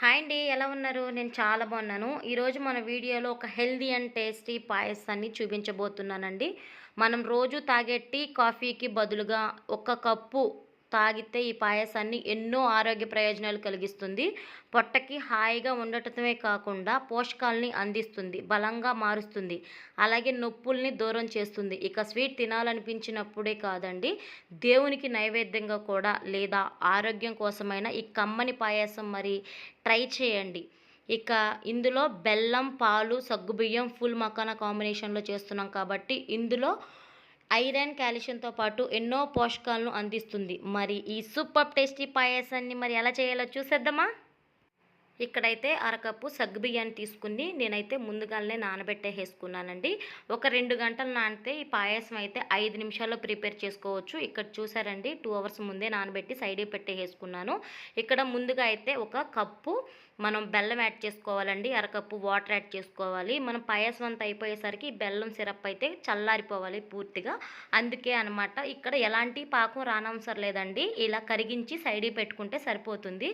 Hi అండి ఎలా ఉన్నారు? నేను చాలా బాగున్నాను. ఈరోజు మన వీడియోలో ఒక హెల్దీ అండ్ టేస్టీ పాయసాన్ని చూపించబోతున్నానండి. మనం రోజు తాగే టీ కాఫీకి బదులుగా ఒక కప్పు తాగితే ఈ పాయసాన్ని ఎన్నో ఆరోగ్య ప్రయోజనాలు కలిగిస్తుంది. పొట్టకి హాయిగా ఉండటమే కాకుండా పోషకాలని అందిస్తుంది బలంగా మారుస్తుంది. అలాగే నొప్పుల్ని దూరం చేస్తుంది. ఇక స్వీట్ తినాలనిపించినప్పుడే కాదండి దేవునికి నైవేద్యంగా కూడా లేదా ఆరోగ్యం కోసమైనా ఈ కమ్మని పాయసం మరి ట్రై చేయండి. ఇక ఇందులో బెల్లం పాలు సగ్గుబియ్యం ఫుల్ మకానా కాంబినేషన్లో చేస్తున్నాం కాబట్టి ఇందులో ఐరన్ కాల్షియంతో పాటు ఎన్నో పోషకాలను అందిస్తుంది. మరి ఈ సూపర్ టేస్టీ పాయసాన్ని మరి ఎలా చేయాలో చూసేద్దామా? ఇక్కడైతే అరకప్పు సగ్గుబియ్యాన్ని తీసుకుని నేనైతే ముందుగానే నానబెట్టేసుకున్నానండి ఒక రెండు గంటలు నానితే ఈ పాయసం అయితే ఐదు నిమిషాల్లో ప్రిపేర్ చేసుకోవచ్చు. ఇక్కడ చూసారండి టూ అవర్స్ ముందే నానబెట్టి సైడ్ పెట్టేసుకున్నాను. ఇక్కడ ముందుగా అయితే ఒక కప్పు మనం బెల్లం యాడ్ చేసుకోవాలండి అరకప్పు వాటర్ యాడ్ చేసుకోవాలి. మనం పాయసం అంతా అయిపోయేసరికి బెల్లం సిరప్ అయితే చల్లారిపోవాలి పూర్తిగా. అందుకే అనమాట ఇక్కడ ఎలాంటి పాకం రానవసరం లేదండి. ఇలా కరిగించి సైడ్ పెట్టుకుంటే సరిపోతుంది.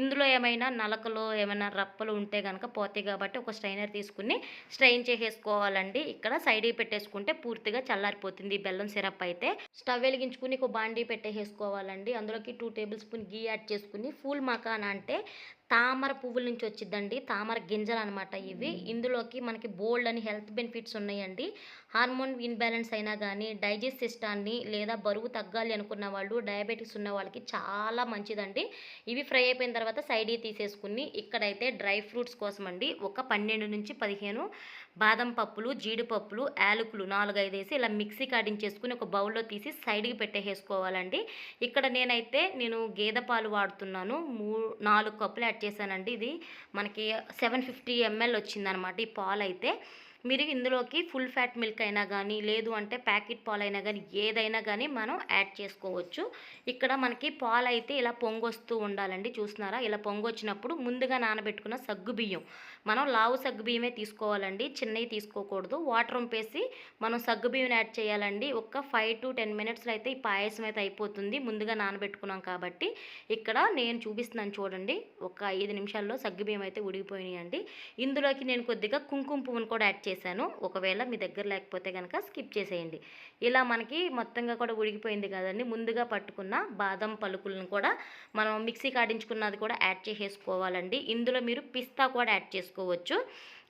ఇందులో ఏమైనా నలకలు ఏమైనా రప్పలు ఉంటే కనుక పోతాయి కాబట్టి ఒక స్ట్రైనర్ తీసుకుని స్ట్రైన్ చేసేసుకోవాలండి. ఇక్కడ సైడ్ పెట్టేసుకుంటే పూర్తిగా చల్లారిపోతుంది బెల్లం సిరప్ అయితే. స్టవ్ వెలిగించుకుని ఒక బాండీ పెట్టేసుకోవాలండి అందులోకి two tablespoon ghee add చేసుకుని ఫుల్ మకాన్ అంటే తామర పువ్వుల నుంచి వచ్చిందండి తామర గింజలు అనమాట ఇవి. ఇందులోకి మనకి బోల్డ్ అని హెల్త్ బెనిఫిట్స్ ఉన్నాయండి. హార్మోన్ ఇన్బ్యాలెన్స్ అయినా కానీ డైజెస్ట్ సిస్టాన్ని లేదా బరువు తగ్గాలి అనుకున్న వాళ్ళు డయాబెటీస్ ఉన్న వాళ్ళకి చాలా మంచిదండి. ఇవి ఫ్రై అయిపోయిన తర్వాత సైడ్ తీసేసుకుని ఇక్కడైతే డ్రై ఫ్రూట్స్ కోసం అండి ఒక పన్నెండు నుంచి పదిహేను బాదం పప్పులు జీడిపప్పులు యాలకులు నాలుగు ఐదు వేసి ఇలా మిక్సీ కాడించేసుకుని ఒక బౌల్లో తీసి సైడ్కి పెట్టేసుకోవాలండి ఇక్కడ నేనైతే నేను గేదె పాలు వాడుతున్నాను. మూ నాలుగు కప్పులు చేశానండి. ఇది మనకి సెవెన్ ఫిఫ్టీ ఎంఎల్ వచ్చిందనమాట ఈ పాలు అయితే మీరు ఇందులోకి ఫుల్ ఫ్యాట్ మిల్క్ అయినా కానీ లేదు అంటే ప్యాకెట్ పాలైనా కానీ ఏదైనా కానీ మనం యాడ్ చేసుకోవచ్చు. ఇక్కడ మనకి పాలు అయితే ఇలా పొంగొస్తూ ఉండాలండి చూస్తున్నారా? ఇలా పొంగొచ్చినప్పుడు ముందుగా నానబెట్టుకున్న సగ్గు బియ్యం. మనం లావు సగ్గు బియ్యమే తీసుకోవాలండి చిన్నవి తీసుకోకూడదు. వాటర్ ఉంపేసి మనం సగ్గు బియ్యం యాడ్ చేయాలండి. ఒక ఫైవ్ టు టెన్ మినిట్స్లో అయితే ఈ పాయసం అయితే అయిపోతుంది. ముందుగా నానబెట్టుకున్నాం కాబట్టి ఇక్కడ నేను చూపిస్తున్నాను చూడండి. ఒక ఐదు నిమిషాల్లో సగ్గు బియ్యం అయితే ఉడిగిపోయినాయండి ఇందులోకి నేను కొద్దిగా కుంకుమ పువ్వును కూడా యాడ్ చేశాను. ఒకవేళ మీ దగ్గర లేకపోతే కనుక స్కిప్ చేసేయండి. ఇలా మనకి మొత్తంగా కూడా ఉడికిపోయింది కదండి. ముందుగా పట్టుకున్న బాదం పలుకులను కూడా మనం మిక్సీ కాడించుకున్నది కూడా యాడ్ చేసేసుకోవాలండి. ఇందులో మీరు పిస్తా కూడా యాడ్ చేసుకోవచ్చు.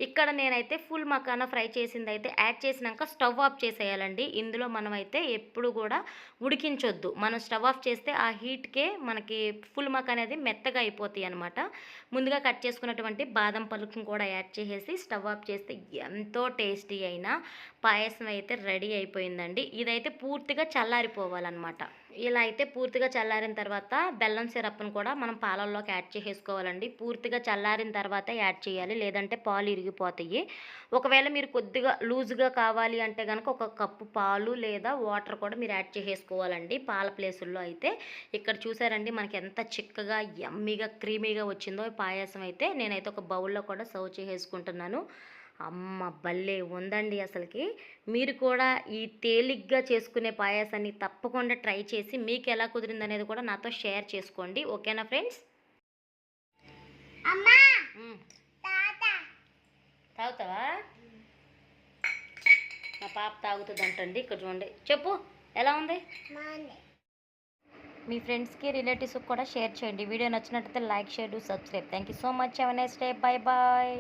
ఇక్కడ నేనైతే ఫుల్ మకానా ఫ్రై చేసింది అయితే యాడ్ చేసినాక స్టవ్ ఆఫ్ చేసేయాలండి. ఇందులో మనమైతే ఎప్పుడు కూడా ఉడికించొద్దు. మనం స్టవ్ ఆఫ్ చేస్తే ఆ హీట్కే మనకి ఫుల్ మకా అనేది మెత్తగా అయిపోతాయి అనమాట ముందుగా కట్ చేసుకున్నటువంటి బాదం పలుకును కూడా యాడ్ చేసేసి స్టవ్ ఆఫ్ చేస్తే ఎంతో టేస్టీ అయిన పాయసం అయితే రెడీ అయిపోయిందండి. ఇదైతే పూర్తిగా చల్లారిపోవాలన్నమాట. ఇలా అయితే పూర్తిగా చల్లారిన తర్వాత బెల్లం సిరప్ను కూడా మనం పాలల్లోకి యాడ్ చేసేసుకోవాలండి. పూర్తిగా చల్లారిన తర్వాత యాడ్ చేయాలి. లేదంటే పాలు ఇరిగిపోతాయి. ఒకవేళ మీరు కొద్దిగా లూజ్గా కావాలి అంటే కనుక ఒక కప్పు పాలు లేదా వాటర్ కూడా మీరు యాడ్ చేసేసుకోవాలండి. పాల ప్లేసుల్లో అయితే ఇక్కడ చూసారండి మనకి ఎంత చిక్కగా ఎమ్మీగా క్రీమీగా వచ్చిందో పాయసం అయితే నేనైతే ఒక బౌల్లో కూడా సర్వ్ చేసేసుకుంటున్నాను. అమ్మ భలే ఉందండి అసలుకి. మీరు కూడా ఈ తేలిగ్గా చేసుకునే పాయాసాన్ని తప్పకుండా ట్రై చేసి మీకు ఎలా కుదిరింది అనేది కూడా నాతో షేర్ చేసుకోండి. ఓకేనా ఫ్రెండ్స్? తాగుతావా? మా పాప తాగుతుంది అంటండి ఇక్కడ చూడండి. చెప్పు ఎలా ఉంది? మీ ఫ్రెండ్స్కి రిలేటివ్స్కి కూడా షేర్ చేయండి. వీడియో నచ్చినట్టయితే like share subscribe. Thank you so much. Have next day. Bye bye